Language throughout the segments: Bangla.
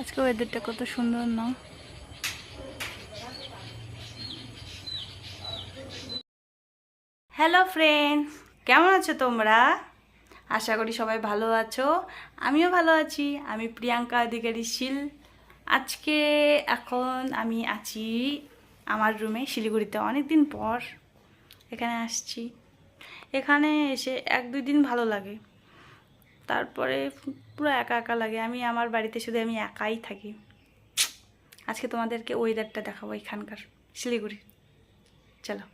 আজকে ওয়েদারটা কত সুন্দর না। হ্যালো ফ্রেন্ডস কেমন আছো তোমরা? আশা করি সবাই ভালো আছো, আমিও ভালো আছি। আমি প্রিয়াঙ্কা অধিকারী শীল আজকে এখন আমি আছি আমার রুমে শিলিগুড়িতে। অনেক দিন পর এখানে আসছি। এখানে এসে এক দুই দিন ভালো লাগে। তারপরে পুরো একা একা লাগে। আমি আমার বাড়িতে শুধু আমি একাই থাকি। আজকে তোমাদেরকে ওয়েদারটা দেখাবো এখানকার, শিলিগুড়ি। চলো।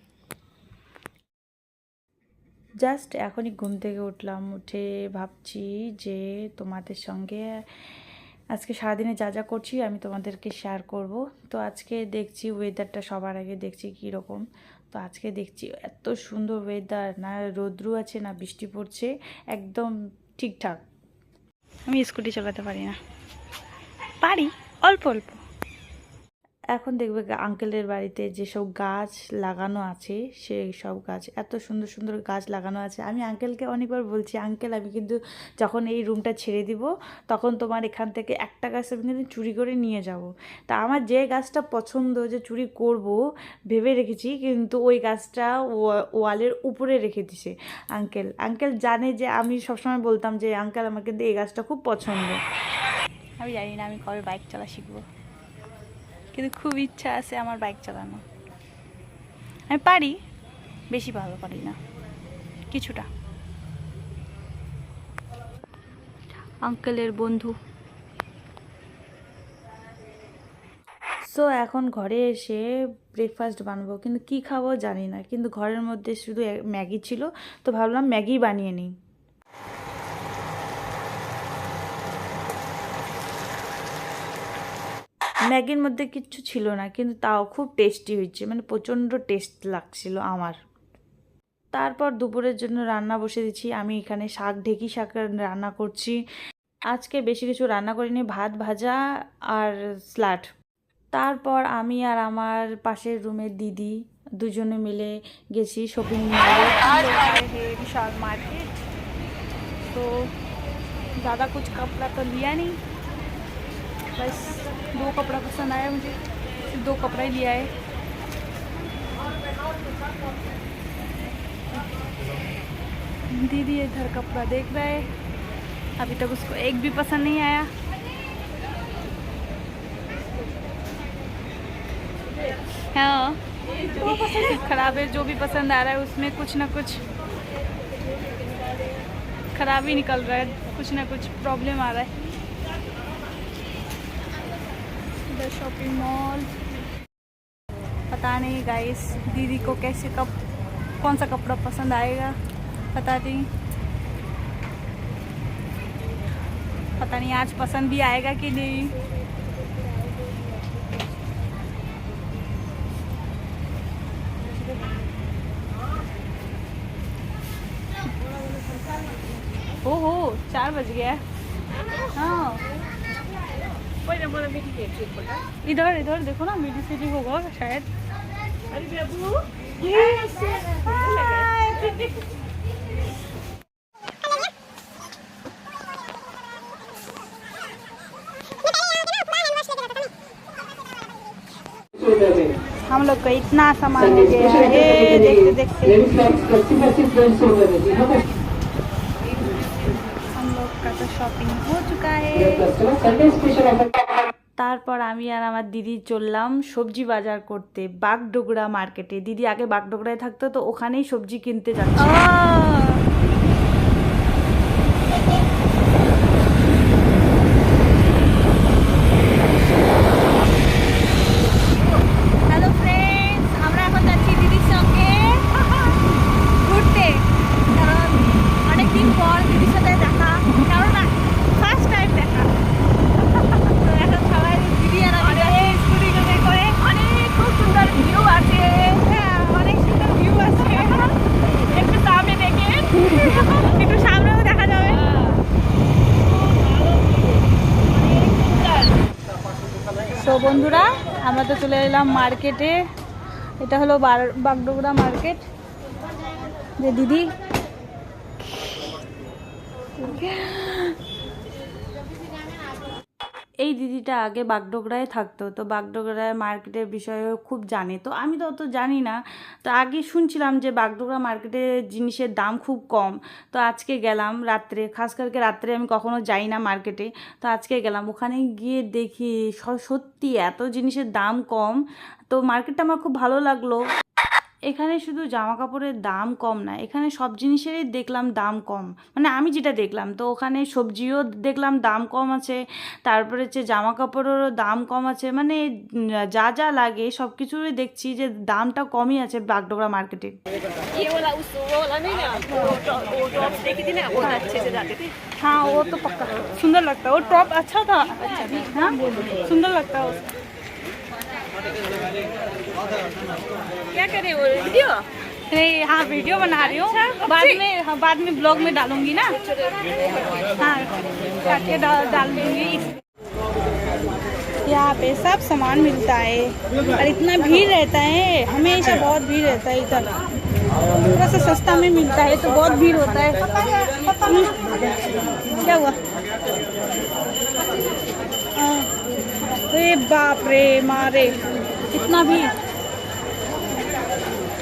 জাস্ট এখনই ঘুম থেকে উঠলাম, উঠে ভাবছি যে তোমাদের সঙ্গে আজকে সারাদিনে যা যা করছি আমি তোমাদেরকে শেয়ার করব। তো আজকে দেখছি ওয়েদারটা সবার আগে দেখছি কীরকম। তো আজকে দেখছি এত সুন্দর ওয়েদার না রোদ্রু আছে, না বৃষ্টি পড়ছে, একদম ঠিকঠাক। আমি স্কুটি চালাতে পারি না। পারি অল্প অল্প। এখন দেখবে আঙ্কেলের বাড়িতে যেসব গাছ লাগানো আছে, সেই সব গাছ, এত সুন্দর সুন্দর গাছ লাগানো আছে। আমি আঙ্কেলকে অনেকবার বলছি, আঙ্কেল, আমি কিন্তু যখন এই রুমটা ছেড়ে দিব, তখন তোমার এখান থেকে একটা গাছ আমি কিন্তু চুরি করে নিয়ে যাব। তা আমার যে গাছটা পছন্দ, যে চুরি করব, ভেবে রেখেছি, কিন্তু ওই গাছটা ওয়া- ওয়ালের উপরে রেখে দিছে আঙ্কেল। আঙ্কেল জানে যে আমি সবসময় বলতাম যে, আঙ্কেল, আমার কিন্তু এই গাছটা খুব পছন্দ। আমি জানি না আমি কবে বাইক চালা শিখব। কিন্তু খুব ইচ্ছা আছে আমার বাইক চালানো আমি পারি, বেশি ভালো পারি না, কিছুটা। আঙ্কেলের বন্ধু। সো এখন ঘরে এসে ব্রেকফাস্ট বানাবো, কিন্তু কি খাব জানি না, কিন্তু ঘরের মধ্যে শুধু ম্যাগি ছিল, তো ভাবলাম ম্যাগি বানিয়ে নিই। ম্যাগির মধ্যে কিচ্ছু ছিল না কিন্তু তাও খুব টেস্টি হয়েছে। মানে প্রচণ্ড টেস্ট লাগছিল আমার। তারপর দুপুরের জন্য রান্না বসে দিচ্ছি আমি এখানে শাক ঢেকি শাক রান্না করছি। আজকে বেশি কিছু রান্না করিনি ভাত ভাজা আর স্লাট তারপর আমি আর আমার পাশের রুমের দিদি দুজনে মিলে গেছি শপিং মলে মার্কেট তো দাদা কুচ কাপড়া তো লিয়া নি बस दो कपड़ा पसंद आया मुझे सिर्फ़ दो कपड़ा ही लिया है। दीदी इधर कपड़ा देख रहा है, अभी तक उसको एक भी पसंद नहीं आया। हाँ खराब है, जो भी पसंद आ रहा है उसमें कुछ ना कुछ खराब ही निकल रहा है, कुछ ना कुछ प्रॉब्लम आ रहा है। इधर शॉपिंग मॉल पता नहीं गाइस दीदी को कैसे कप, कौन सा कपड़ा पसंद आएगा, पता नहीं। पता नहीं, आज पसंद भी आएगा कि नहीं। ओहो, चार बज गया। हाँ इधर इधर देखो ना मेडी सिटी होगा शायद हम लोग का इतना सामान ले गया है देखते देखते हम लोग का तो शॉपिंग हो चुका है তারপর আমি আর আমার দিদি চললাম সবজি বাজার করতে বাগডোগরা মার্কেটে দিদি আগে বাগডোগরায় থাকতো তো ওখানেই সবজি কিনতে যাচ্ছে তো চলে এলাম মার্কেটে। এটা হলো বাগডোগরা মার্কেট। যে দিদি এই দিদিটা আগে বাগডোগরায় থাকতো, তো বাগডোগরায় মার্কেটের বিষয়ে খুব জানে। তো আমি তো অত জানি না। তো আগে শুনছিলাম যে বাগডোগরা মার্কেটে জিনিসের দাম খুব কম। তো আজকে গেলাম রাত্রে, খাস করকে রাত্রে আমি কখনো যাই না মার্কেটে। তো আজকে গেলাম, ওখানে গিয়ে দেখি সত্যি এত জিনিসের দাম কম। তো মার্কেটটা আমার খুব ভালো লাগল। এখানে শুধু জামা কাপড়ের দাম কম না, এখানে সব জিনিসেরই দেখলাম দাম কম। মানে আমি যেটা দেখলাম, তো ওখানে সবজিও দেখলাম দাম কম আছে, তারপরে হচ্ছে জামা কাপড়েরও দাম কম আছে মানে যা যা লাগে সব কিছুরই দেখছি যে দামটা কমই আছে বাগডোগরা মার্কেটে। হ্যাঁ ও তো পাক্কা। সুন্দর লাগতো ও টপ আচ্ছা হ্যাঁ? সুন্দর লাগতো क्या करे वो वीडियो? नहीं हाँ वीडियो बना रही हूँ। बाद में हाँ बाद में ब्लॉग में डालूँगी ना। हाँ काट के डाल डाल दूँगी। यहाँ पे सब सामान मिलता है। और इतना भीड़ रहता है हमेशा बहुत भीड़ रहता है इधर। थोड़ा सा सस्ता में मिलता है तो बहुत भीड़ होता है। हम्म, क्या हुआ? हाँ, अरे बाप रे मारे। इतना भीड़?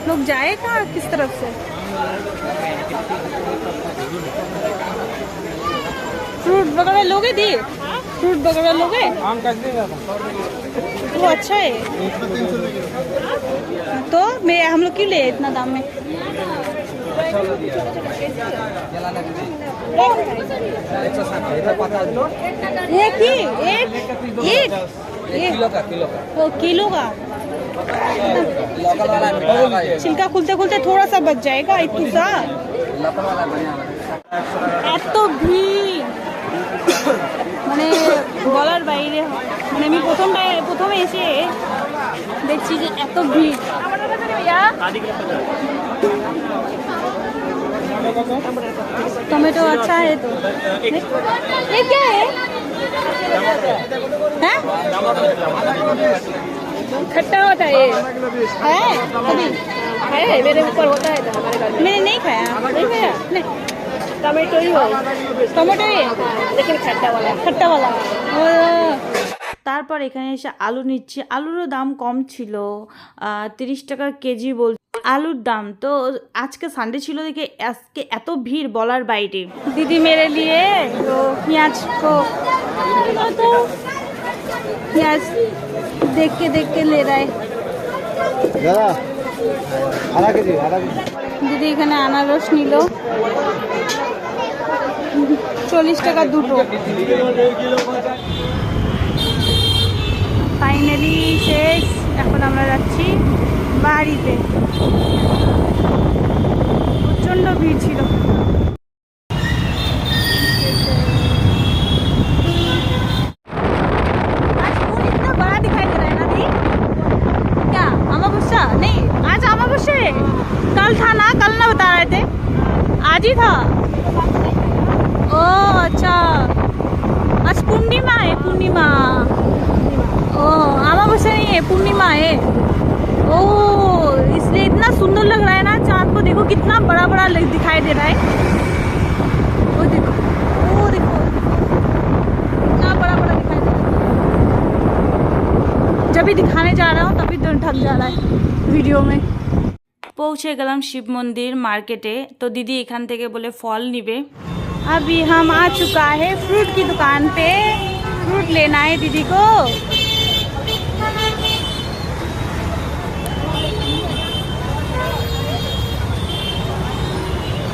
लोग जाए कहाँ? किस तरफ़ से? फ्रूट वगैरह लोगे दी? फ्रूट वगैरह लोगे? आम वो अच्छा है। तो मैं हम लोग क्यों ले इतना दाम में? एक ही एक एक। वो किलो का लोकल वाला है मीठा वाला है छिलका खुलते खुलते थोड़ा सा बच जाएगा इतना सा लोकल वाला है बढ़िया वाला এত ভিড় মানে বলার বাইরে মানে আমি প্রথম প্রথমে এসে দেখছি যে এত ভিড় टोमेटो अच्छा है तो ये क्या है हैं खट्टा होता है ये है कभी है मेरे ऊपर होता है तो हमारे घर में मैंने नहीं खाया नहीं खाया नहीं टमाटो ही हो टोमेटो है लेकिन खट्टा वाला है। খট্টাওয়ালা তারপর এখানে এসে আলু নিচ্ছি আলুরও দাম কম ছিল তিরিশ টাকা কেজি বল আলুর দাম তো আজকে সানডে ছিল দেখে আজকে এত ভিড় বলার বাইরে দিদি মেরে लिए তো পেঁয়াজ को तो পেঁয়াজ देख के देख के ले रहा है দাদা আধা কেজি আধা কেজি দিদি এখানে আনারস নিল চল্লিশ টাকা দুটো ফাইনালি শেষ এখন আমরা যাচ্ছি বাড়িতে প্রচণ্ড ভিড় ছিল ही था? ओ अच्छा। आज पूर्णिमा है, पूर्णिमा। ओ, अमावस्या नहीं है, पूर्णिमा है। ओ, इसलिए इतना सुंदर लग रहा है ना, चाँद को देखो, कितना बड़ा बड़ा दिखाई दे रहा है। दिखाने जा रहा हूँ, तभी तो ढक जा रहा है वीडियो में। পৌঁছে গেলাম শিব মন্দির মার্কেটে তো দিদি এখান থেকে বলে ফল নিবে अभी हम आ चुका है फ्रूट की दुकान पे फ्रूट लेना है दीदी को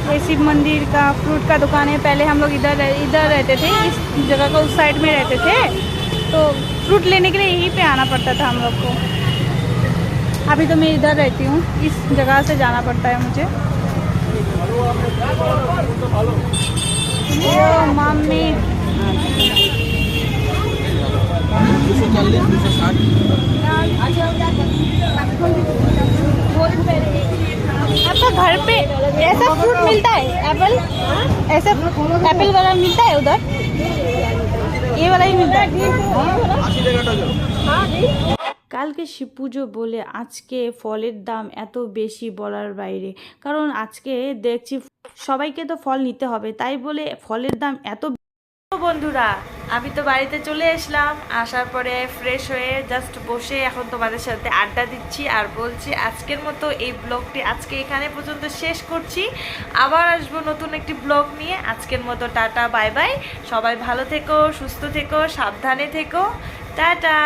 ये शिव मंदिर का फ्रूट का दुकान है पहले हम लोग इधर इधर रहते थे इस जगह को उस साइड में रहते थे तो फ्रूट लेने के लिए यहीं पे आना पड़ता था हम लोग को अभी तो मैं इधर रहती हूँ। इस जगह से जाना पड़ता है मुझे। मम्मी आपका अच्छा, घर पे ऐसा फ्रूट मिलता है? एप्पल ऐसा एप्पल वाला मिलता है उधर? ये वाला ही मिलता है। কালকে শিব পুজো বলে আজকে ফলের দাম এত বেশি বলার বাইরে। কারণ আজকে দেখছি সবাইকে তো ফল নিতে হবে, তাই বলে ফলের দাম এত বন্ধুরা, আমি তো বাড়িতে চলে আসলাম আসার পরে ফ্রেশ হয়ে জাস্ট বসে এখন তোমাদের সাথে আড্ডা দিচ্ছি আর বলছি আজকের মতো এই ব্লগটি আজকে এখানে পর্যন্ত শেষ করছি। আবার আসব নতুন একটি ব্লগ নিয়ে। আজকের মতো টাটা বাই বাই সবাই ভালো থেকো, সুস্থ থেকো, সাবধানে থেকো। টাটা!